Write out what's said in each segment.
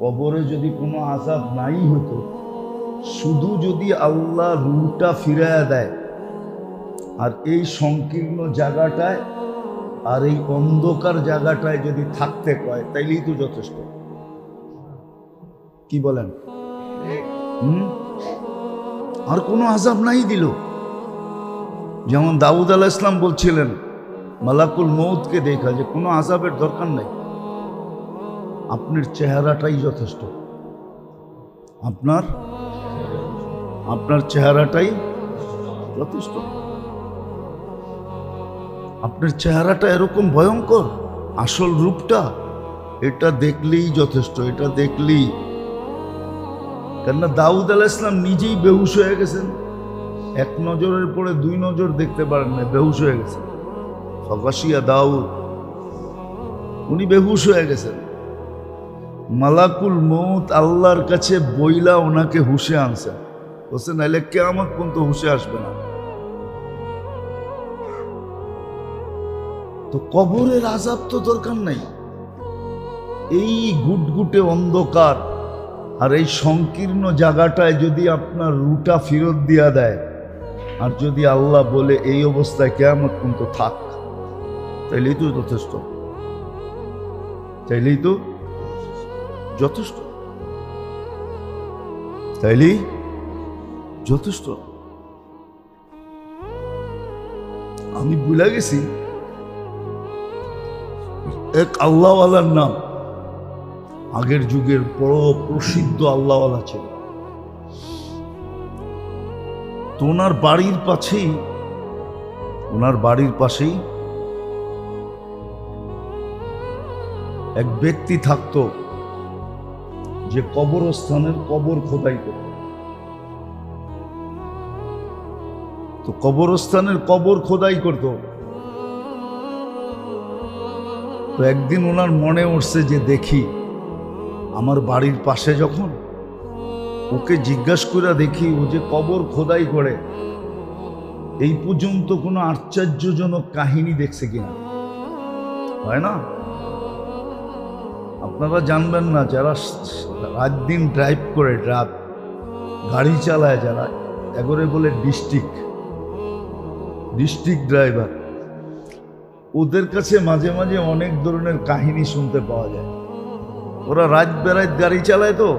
কবরে যদি কোনো আজাব নাই হতো, শুধু যদি আল্লাহ রুটা ফিরাইয়া দেয়, আর এই সংকীর্ণ জায়গাটায় আর এই অন্ধকার জায়গাটায় যদি থাকতে কয়, তাইলেই তো যথেষ্ট। কি বলেন? হুম? আর কোনো আজাব নাই দিল। যেমন দাউদ আলাহ ইসলাম বলছিলেন, মালাকুল মৌতকে দেখা, যে কোনো আজাবের দরকার নাই। আপনার চেহারাটাই যথেষ্ট। আপনার আপনার চেহারাটাই যথেষ্ট। আপনার চেহারাটা এরকম ভয়ঙ্কর, আসল রূপটা এটা দেখলেই যথেষ্ট, এটা দেখলেই। কেননা দাউদ আলাহ ইসলাম নিজেই বেহুশ হয়ে গেছেন। এক নজরের পরে দুই নজর দেখতে পারেন না বেহুশ হয়ে গেছেন। ফকাশিয়া দাউদ, উনি বেহুশ হয়ে গেছেন। মালাকুল মৌত আল্লাহর কাছে বইলা ওনাকে হুশে আনছেন বলছে, নাইলে কেমন পর্যন্ত হুশে আসবে না। তো কবরের আজাব তো দরকার নাই। এই গুটগুটে অন্ধকার আর এই সংকীর্ণ জায়গাটায় যদি আপনার রুটা ফেরত দিয়া দেয়, আর যদি আল্লাহ বলে এই অবস্থায় কেমন পর্যন্ত থাক, তাইলেই তো যথেষ্ট। তাইলেই তো যথেষ্ট। তাইলেই যথেষ্ট। আমি ভুলে গেছি। এক আল্লাহওয়ালার নাম। আগের যুগের বড় প্রসিদ্ধ আল্লাহওয়ালা ছিল তো ওনার বাড়ির পাশেই, ওনার বাড়ির পাশেই এক ব্যক্তি থাকতো। যে কবরস্থানের কবর খোদাই করত তো কবরস্থানের কবর খোদাই করত। তো একদিন ওনার মনে উঠছে যে দেখি, আমার বাড়ির পাশে যখন ওকে জিজ্ঞাসা করে দেখি, ও যে কবর খোদাই করে, এই পর্যন্ত কোনো আশ্চর্যজনক কাহিনী দেখছে কিনা? হয় না? আপনারা জানবেন না, যারা রাত দিন ড্রাইভ করে ড্রাইভ গাড়ি চালায় যারা এগরে বলে ডিস্ট্রিক্ট ডিস্ট্রিক্ট ড্রাইভার ওদের কাছে মাঝে মাঝে অনেক ধরনের কাহিনী শুনতে পাওয়া যায়। ওরা রাত বেড়ায় গাড়ি চালায় তো।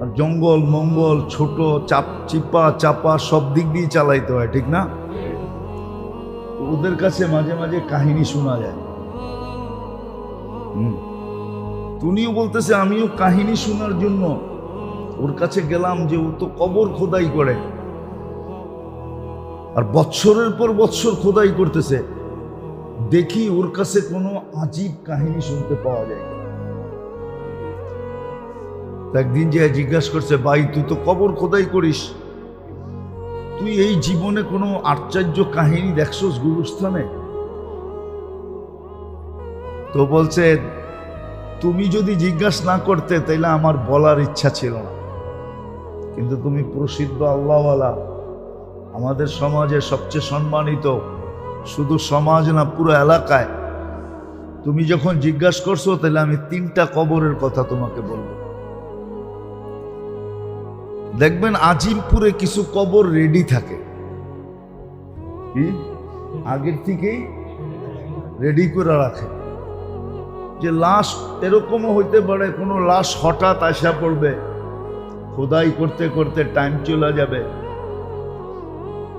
আর জঙ্গল, মঙ্গল, ছোট, চাপ, চিপা, চাপা, সব দিক দিয়ে চালাইতে হয়, ঠিক না? ওদের কাছে মাঝে মাঝে কাহিনী শোনা যায়। হুম। তুনিও বলতেছে, আমিও কাহিনী শোনার জন্য ওর কাছে গেলাম যে ও তো কবর খোদাই করে। আর বৎসরের পর বৎসর খোদাই করতেছে। দেখি ওর কাছে কোনো আজীব কাহিনী শুনতে পাওয়া যায় একদিন যে জিজ্ঞাসা করছে, ভাই, তুই তো কবর খোদাই করিস। তুই এই জীবনে কোনো আশ্চর্য কাহিনী দেখছস গুরুস্থানে? তো বলছে তুমি যদি জিজ্ঞাসা না করতে, তাইলে আমার বলার ইচ্ছা ছিল না। কিন্তু তুমি প্রসিদ্ধ আল্লাহওয়ালা, আমাদের সমাজে সবচেয়ে সম্মানিত, শুধু সমাজ না, পুরো এলাকায়। তুমি যখন জিজ্ঞাসা করছ তাহলে আমি তিনটা কবরের কথা তোমাকে বলব। দেখবেন আজিমপুরে কিছু কবর রেডি থাকে। আগের থেকেই রেডি করে রাখে। যে লাশ এরকমও হইতে পারে, কোনো লাশ হঠাৎ আসা পড়বে। খোদাই করতে করতে টাইম চলে যাবে।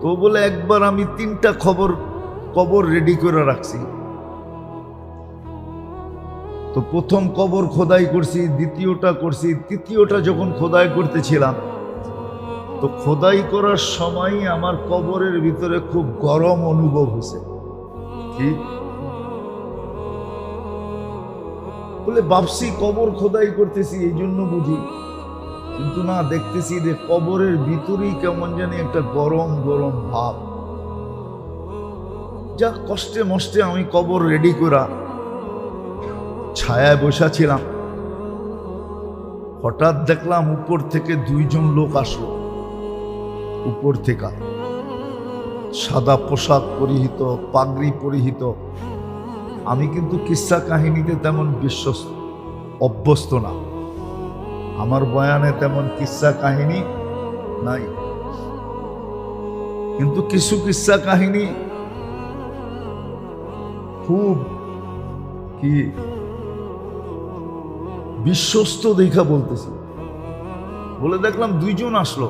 তো বলে একবার আমি তিনটা খবর, কবর রেডি করে রাখছি। তো প্রথম কবর খোদাই করছি, দ্বিতীয়টা করছি। তৃতীয়টা যখন খোদাই করতেছিলাম, তো খোদাই করার সময় আমার কবরের ভিতরে খুব গরম অনুভব হয়েছে। কি বলে, বাপসি কবর খোদাই করতেছি এই জন্য বুঝি। কিন্তু না, দেখতেছি যে কবরের ভিতরেই কেমন জানি একটা গরম গরম ভাব। যা কষ্টে মষ্টে আমি কবর রেডি করা ছায়ায় বসাছিলাম। হঠাৎ দেখলাম উপর থেকে দুইজন লোক আসলো। উপর থেকে সাদা পোশাক পরিহিত, পাগড়ি পরিহিত। আমি কিন্তু কিস্সা কাহিনীতে তেমন বিশ্বস্ত, অভ্যস্ত না। আমার বয়ানে তেমন কিস্সা কাহিনী নাই। কিন্তু কিছু কিস্সা কাহিনী খুব কি বিশ্বস্ত দেখা বলতেছি। বলে দেখলাম দুইজন আসলো।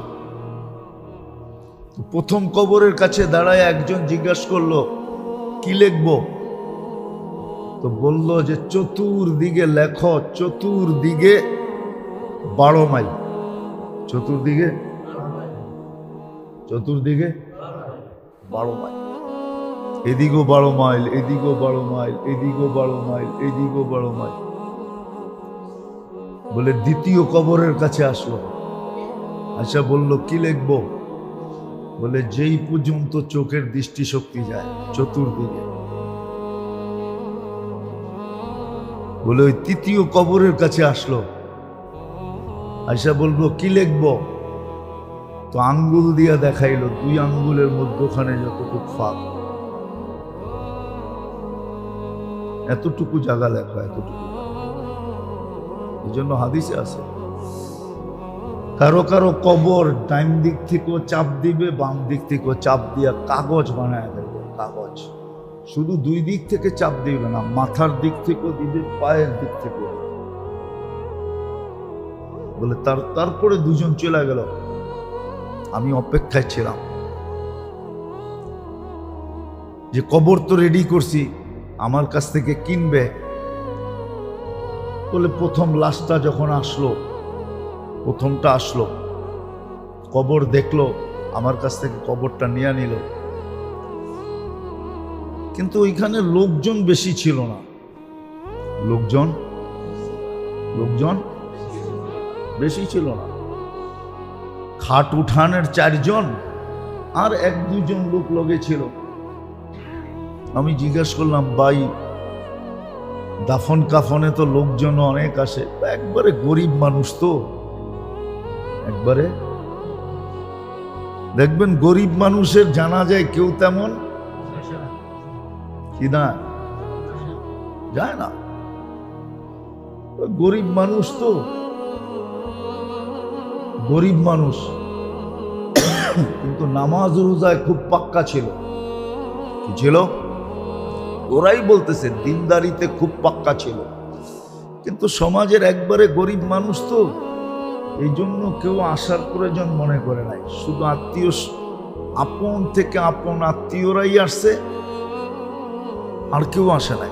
প্রথম কবরের কাছে দাঁড়ায় একজন জিজ্ঞাসা করল, কি লিখব? তো বলল যে চতুর্দিকে লেখ, চতুর্দিকে বারো মাইল। চতুর্দিকে? চতুর্দিকে বারো মাইল। এদিকেও বারো মাইল, এদিকেও বারো মাইল, এদিকেও বারো মাইল, এদিকেও বারো মাইল। বলে দ্বিতীয় কবরের কাছে আসলো। আচ্ছা বলল, কি লিখব? বলে, যেই পর্যন্ত চোখের দৃষ্টিশক্তি যায়, চতুর্দিকে। বলে ওই তৃতীয় কবরের কাছে আসলো। আইসা বলব কি লিখব? তো আঙ্গুল দিয়া দেখাইলো, দুই আঙ্গুলের মধ্যখানে যতটুকু ফাঁক। এতটুকু জায়গা লেখা, এতটুকু। এই জন্য হাদিসে আছে, কারও কারও কবর ডাইন দিক থেকেও চাপ দিবে, বাম দিক থেকেও চাপ দিয়া কাগজ বানায় দেবে, কাগজ। শুধু দুই দিক থেকে চাপ দিবে না, মাথার দিক থেকেও দিবে, পায়ের দিক থেকেও। বলে, তার, তারপরে দুজন চলে গেল। আমি অপেক্ষায় ছিলাম। যে কবর তো রেডি করছি, আমার কাছ থেকে কিনবে। বলে, প্রথম লাশটা যখন আসলো, প্রথমটা আসলো, কবর দেখল, আমার কাছ থেকে কবরটা নিয়ে নিল। কিন্তু ওইখানে লোকজন বেশি ছিল না। লোকজন? লোকজন? বেশি ছিল না। খাট উঠানের চারজন আর এক দুজন লোক লগে ছিল। আমি জিজ্ঞেস করলাম, ভাই দাফন কাফনে তো লোকজন অনেক আসে। একবারে গরিব মানুষ তো। একবারে? দেখবেন গরিব মানুষের জানা যায় কেউ তেমন কি না যায় না। গরিব মানুষ তো। গরিব মানুষ। কিন্তু নামাজ রোজায় খুব পাক্কা ছিল। কি ছিল? ওরাই বলতেছে, দিনদারিতে খুব পাক্কা ছিল। কিন্তু সমাজের একবারে গরিব মানুষ তো, এই জন্য কেউ আসার প্রয়োজন মনে করে নাই। শুধু আত্মীয় আপন থেকে আপন আত্মীয়রাই আসছে। আর কেউ আসে নাই।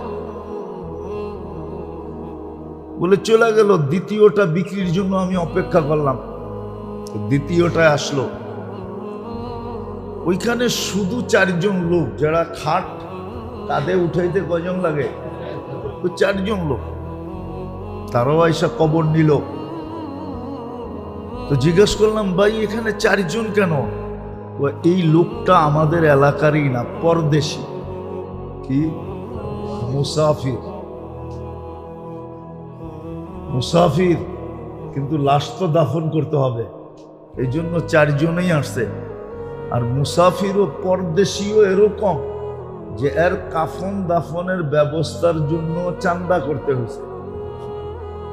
বলে, চলে গেল, দ্বিতীয়টা বিক্রির জন্য আমি অপেক্ষা করলাম। দ্বিতীয়টায় আসলো। ওইখানে শুধু চারজন লোক, যারা খাট কাঁধে উঠাইতে কজন লাগে? তো চারজন লোক। তারাও এসে কবর নিল। তো জিজ্ঞেস করলাম, ভাই, এখানে চারজন কেন? এই লোকটা আমাদের এলাকারই না, পরদেশি। কি? মুসাফির। মুসাফির, কিন্তু লাশ তো দাফন করতে হবে। এই জন্য চারজনেই আসছে। আর মুসাফির ও পরদেশীও এরকম যে এর কাফন দাফনের ব্যবস্থার জন্য চান্দা করতে হয়েছে।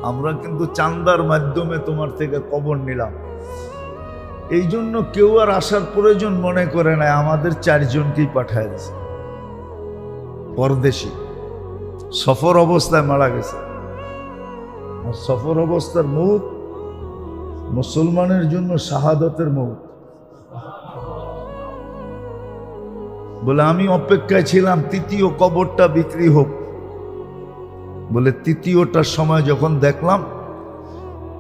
আমরা কিন্তু চান্দার মাধ্যমে তোমার থেকে কবর নিলাম। এই জন্য কেউ আর আসার প্রয়োজন মনে করে না আমাদের চারজনকেই পাঠায় দিছে পরদেশি। সফর অবস্থায় মারা গেছে। আর সফর অবস্থার মুখ মুসলমানের জন্য শাহাদতের মুখ বলে, আমি অপেক্ষায় ছিলাম, তৃতীয় কবরটা বিক্রি হোক। বলে তৃতীয়টার সময় যখন দেখলাম,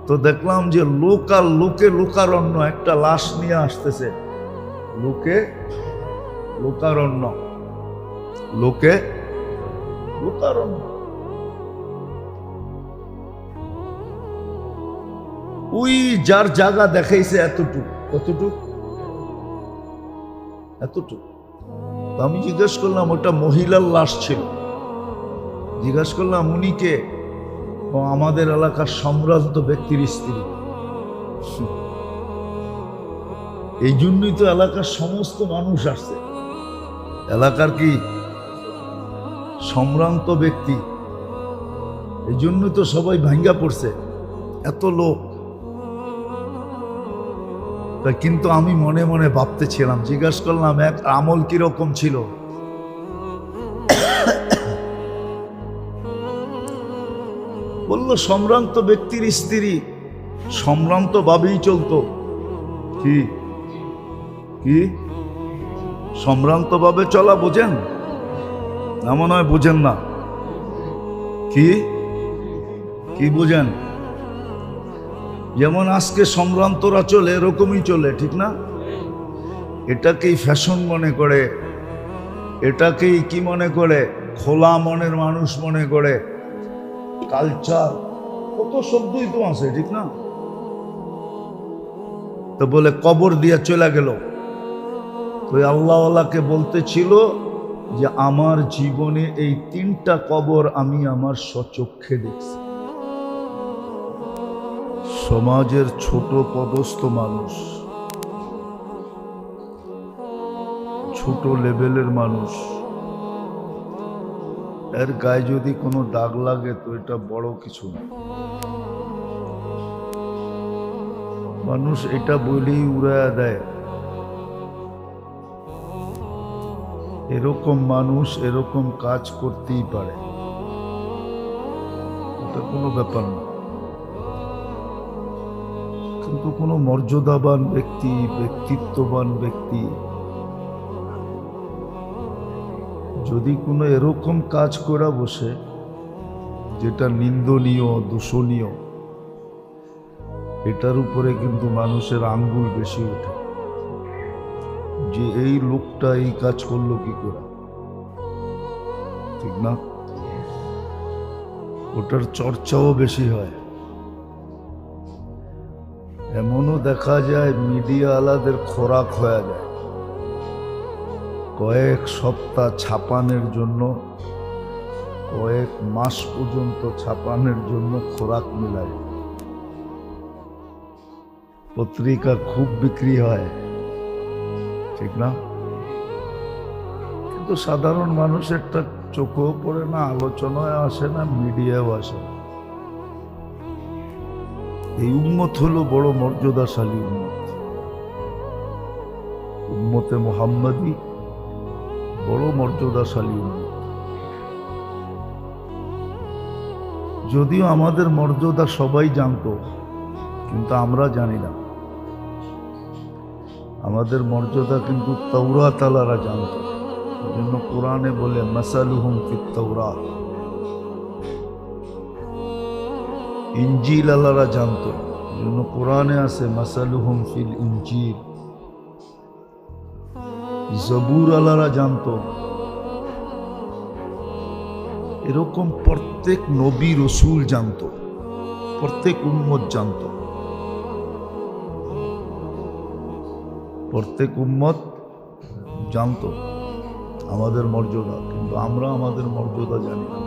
তো দেখলাম যে লোক আর লোকে লোকারণ্য, একটা লাশ নিয়ে আসতেছে। লোকে লোকারণ্য, লোকে লোকারণ্য ওই যার জায়গা দেখাইছে এতটুক, কতটুক? এতটুক। আমি জিজ্ঞেস করলাম, ওটা মহিলার লাশ ছিল। জিজ্ঞেস করলাম, উনি কে? আমাদের এলাকার সম্ভ্রান্ত ব্যক্তির স্ত্রী। এই জন্যই তো এলাকার সমস্ত মানুষ আসছে। এলাকার কি সম্ভ্রান্ত ব্যক্তি। এই জন্যই তো সবাই ভাঙ্গা পড়ছে। এত লোক। তা কিন্তু আমি মনে মনে ভাবতেছিলাম, জিজ্ঞাসা করলাম এক আমল কীরকম ছিল? বলল, সম্ভ্রান্ত ব্যক্তির স্ত্রী সম্ভ্রান্ত ভাবেই চলতো। কি? কি? সম্ভ্রান্ত ভাবে চলা বোঝেন? না মনে হয় বোঝেন না। কি? কি বোঝেন? যেমন আজকে সম্ভ্রান্তরা চলে, এরকমই চলে, ঠিক না? এটাকেই ফ্যাশন মনে করে, এটাকেই কি মনে করে? খোলা মনের মানুষ মনে করে। কালচার, কত শব্দই তো আছে, ঠিক না? তো বলে কবর দিয়া চলে গেল। তো আল্লাহওয়ালাকে বলতেছিল যে আমার জীবনে এই তিনটা কবর আমি আমার স্বচক্ষে দেখছি। সমাজের ছোট পদস্থ মানুষ, ছোট লেভেলের মানুষ, এর গায়ে যদি কোনো দাগ লাগে তো এটা বড় কিছু না। মানুষ এটা বলেই উড়াইয়া দেয়। এরকম মানুষ এরকম কাজ করতেই পারে। এটা কোনো ব্যাপার না। কিন্তু কোনো মর্যাদাবান ব্যক্তি, ব্যক্তিত্ববান ব্যক্তি যদি কোনো এরকম কাজ করা বসে, যেটা নিন্দনীয়, দূষণীয়, এটার উপরে কিন্তু মানুষের আঙ্গুল বেশি ওঠে। যে এই লোকটা এই কাজ করল কি করে? ঠিক না? ওটার চর্চাও বেশি হয়। এমনও দেখা যায় মিডিয়া আলাদের খোরাক হয়ে যায়। কয়েক সপ্তাহ ছাপানের জন্য, কয়েক মাস পর্যন্ত ছাপানের জন্য খোরাক মিলায়। পত্রিকা খুব বিক্রি হয়। ঠিক না? কিন্তু সাধারণ মানুষেরটা চোখেও পড়ে না আলোচনায় আসে না, মিডিয়াও আসে না। এই উম্মত হলো বড় মর্যাদাশালী উম্মত। উম্মতে মোহাম্মদী বড় মর্যাদাশালী উম্মত। যদিও আমাদের মর্যাদা সবাই জানতো, কিন্তু আমরা জানি না। আমাদের মর্যাদা কিন্তু তৌরা তালারা জানত। জন্য কোরআনে বলে, মাসালুহুম ফিত তৌরাত ইঞ্জিল আলারা জানত। জন্য কোরআনে আছে, মাসালুহুম ফিল ইঞ্জিল জবুর আলারা জানত। এরকম প্রত্যেক নবী রসুল জানত, প্রত্যেক উম্মত জানত। প্রত্যেক উম্মত জানত আমাদের মর্যাদা, কিন্তু আমরা আমাদের মর্যাদা জানি না।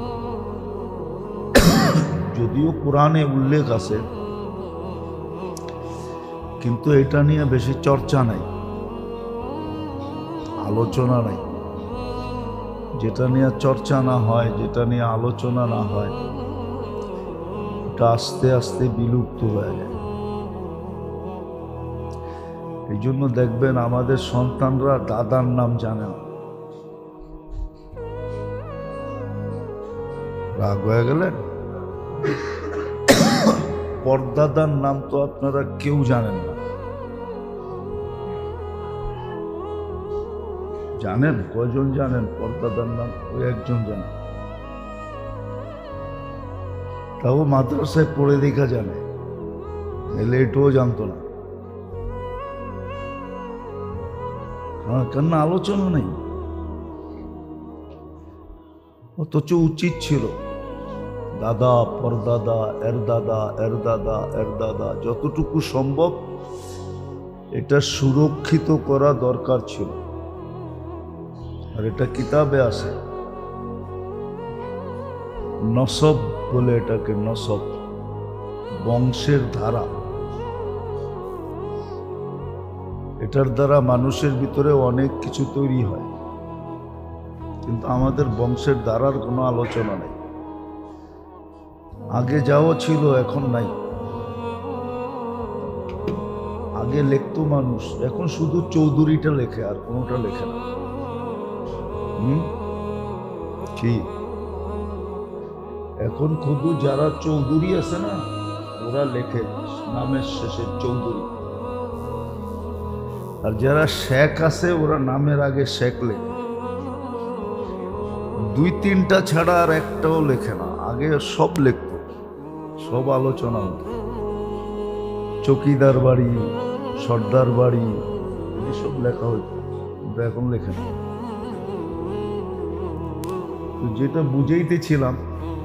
যদিও কোরআনে উল্লেখ আছে, কিন্তু এটা নিয়ে বেশি চর্চা নাই, আলোচনা নাই। যেটা নিয়ে চর্চা না হয়, যেটা নিয়ে আলোচনা না হয়, এটা আস্তে আস্তে বিলুপ্ত হয়ে যায়। এই জন্য দেখবেন আমাদের সন্তানরা দাদার নাম জানে রাগ হয়ে গেলেন? পর্দাদার নাম তো আপনারা কেউ জানেন না। জানেন? কজন জানেন? পর্দাদার নাম ওই একজন জানেন তাও মাদ্রাসায় পড়ে দেখা জানে। এলে এটাও জানতো না। কেন আলোচনা নেই অথচ উচিত ছিল দাদা পরদাদা এর দাদা এর দাদা এর দাদা যতটুকু সম্ভব এটা সুরক্ষিত করা দরকার ছিল আর এটা কিতাবে আছে নসব বলে এটাকে নসব বংশের ধারা এটার দ্বারা মানুষের ভিতরে অনেক কিছু তৈরি হয়। কিন্তু আমাদের বংশের দ্বারার কোনো আলোচনা নেই। আগে যাও ছিল, এখন নাই। আগে লিখতো মানুষ, এখন শুধু চৌধুরীটা লেখে আর কোনোটা লেখে না। কি? এখন শুধু যারা চৌধুরী আছে না, ওরা লেখে, নামের শেষে চৌধুরী। আর যারা শেখ আছে, ওরা নামের আগে শেখ লেখে। দুই তিনটা ছাড়া আর একটাও লেখে না, আগে সব লিখত, সব আলোচনা হতো। চকিদার বাড়ি, সর্দার বাড়ি, এসব লেখা হতো কিন্তু এখন লেখে না। তো যেটা বুঝাইতেছিলাম,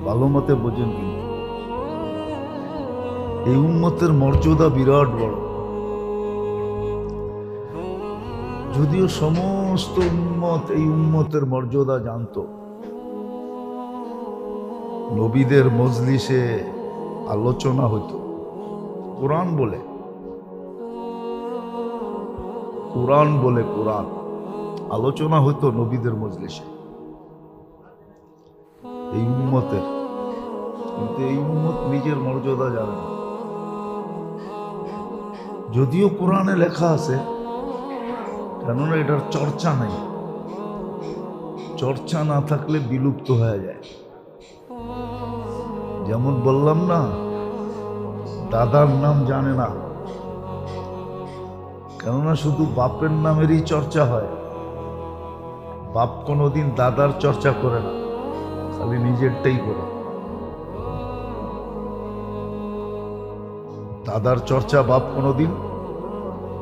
ভালো মতে বোঝেন কিন্তু। এই উন্মতের মর্যাদা বিরাট বড়। যদিও সমস্ত উন্মত এই উন্মতের মর্যাদা জানতো। নবীদের মজলিসে আলোচনা হতো কোরআন বলে। কোরআন বলে কোরআন। আলোচনা হতো নবীদের মজলিসে। এই উন্মতের কিন্তু এই উন্মত নিজের মর্যাদা জানে না। যদিও কোরআনে লেখা আছে কেননা এটার চর্চা নাই। চর্চা না থাকলে বিলুপ্ত হয়ে যায়। যেমন বললাম না, দাদার নাম জানে না। কেননা শুধু বাপের নামেরই চর্চা হয়। বাপ কোনোদিন দাদার চর্চা করে না, খালি নিজেরটাই করে। দাদার চর্চা বাপ কোনোদিন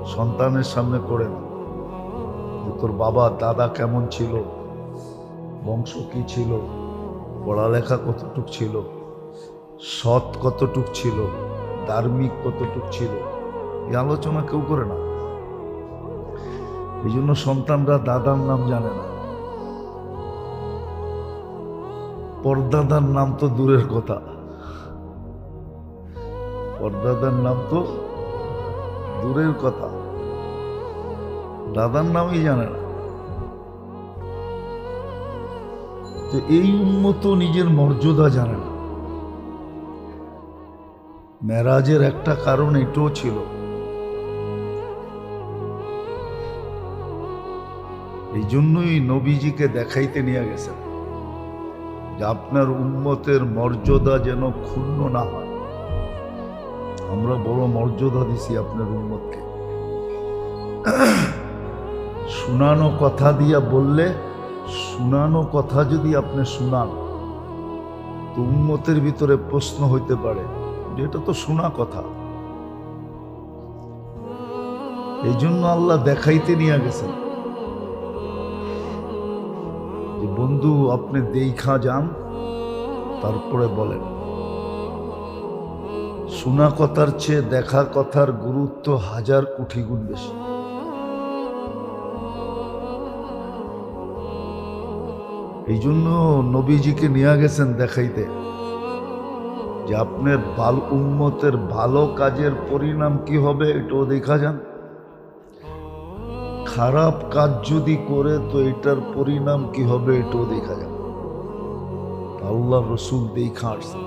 সন্তানের সামনে করে না। যে তোর বাবা, দাদা কেমন ছিল? বংশ কি ছিল? পড়ালেখা কতটুক ছিল? সৎ কতটুক ছিল? ধার্মিক কতটুক ছিল? এই আলোচনা কেউ করে না। এই জন্য সন্তানরা দাদার নাম জানে না। পরদাদার নাম তো দূরের কথা। পরদাদার নাম তো দূরের কথা। দাদার নামই জানে না। তো এই উন্মত নিজের মর্যাদা জানে না। মেরাজের একটা কারণ এটাও ছিল। এই জন্যই নবীজিকে দেখাইতে নিয়ে গেছেন যে আপনার উন্মতের মর্যাদা যেন ক্ষুণ্ণ না হয়। আমরা বড় মর্যাদা দিছি আপনার উন্মতকে শুনানো কথা দিয়া বললে, শুনানো কথা যদি আপনি শুনান, তো উন্মতের ভিতরে প্রশ্ন হইতে পারে এটা তো শোনা কথা। এই জন্য আল্লাহ দেখাইতে নিয়ে গেছেন। যে বন্ধু, আপনি দেখা যান, তারপরে বলেন। শোনা কথার চেয়ে দেখা কথার গুরুত্ব হাজার কোটি গুণ বেশি। এই জন্য নবীজিকে নিয়ে গেছেন দেখাইতে যে আপনার বাল উন্মতের ভালো কাজের পরিণাম কি হবে এটাও দেখা যান। খারাপ কাজ যদি করে তো এটার পরিণাম কি হবে এটাও দেখা যান। আল্লাহ রসুল দেখা আসছেন।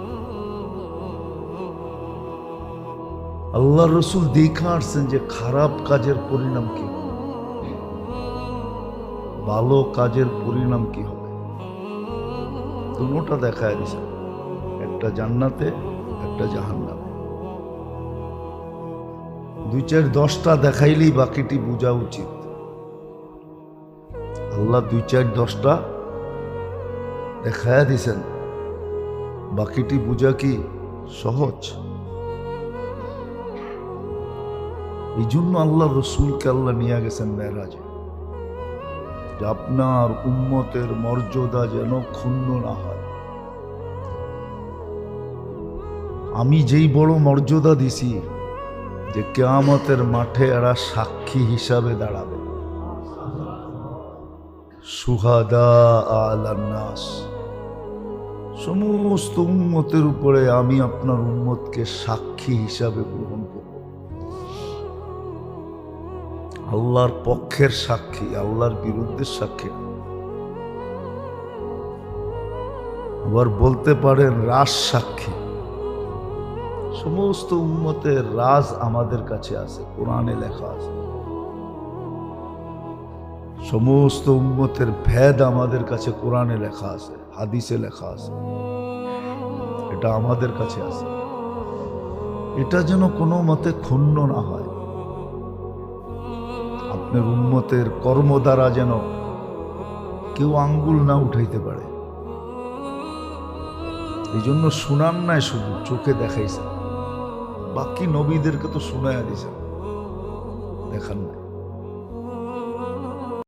আল্লাহ রসুল দেখা আসছেন যে খারাপ কাজের পরিণাম কি ভালো কাজের পরিণাম কি হবে? দুটা দেখায় দিছেন একটা জান্নাতে, একটা জাহান্নামে। দুই চার দশটা দেখাইলেই বাকিটি বোঝা উচিত। আল্লাহ দুই চার দশটা দেখায়া দিছেন। বাকিটি বোঝা কি সহজ? এই জন্য আল্লাহ রসুলকে আল্লাহ নিয়ে গেছেন মেয়েরাজে। যে আপনার উম্মতের মর্যাদা যেন ক্ষুণ্ণ না হয়। আমি যেই বড় মর্যাদা দিছি, যে কেয়ামতের মাঠে এরা সাক্ষী হিসাবে দাঁড়াবে। সুহাদা আলান্নাস। সমস্ত উন্মতের উপরে আমি আপনার উন্মতকে সাক্ষী হিসাবে গ্রহণ করব। আল্লাহর পক্ষের সাক্ষী, আল্লাহর বিরুদ্ধে সাক্ষী। আবার বলতে পারেন, রাজ সাক্ষী। সমস্ত উম্মতের রাজ আমাদের কাছে আছে, কোরআনে লেখা আছে। সমস্ত উম্মতের ভেদ আমাদের কাছে কোরআনে লেখা আছে, হাদিসে লেখা আছে। এটা আমাদের কাছে আছে। এটা যেন কোনো মতে ক্ষুণ্ণ না হয়। আপনার উন্মতের কর্ম দ্বারা যেন কেউ আঙ্গুল না উঠাইতে পারে। এই জন্য শুনান নাই শুধু, চোখে দেখাইছে। বাকি নবীদেরকে তো শোনায় দিছে। দেখান নাই।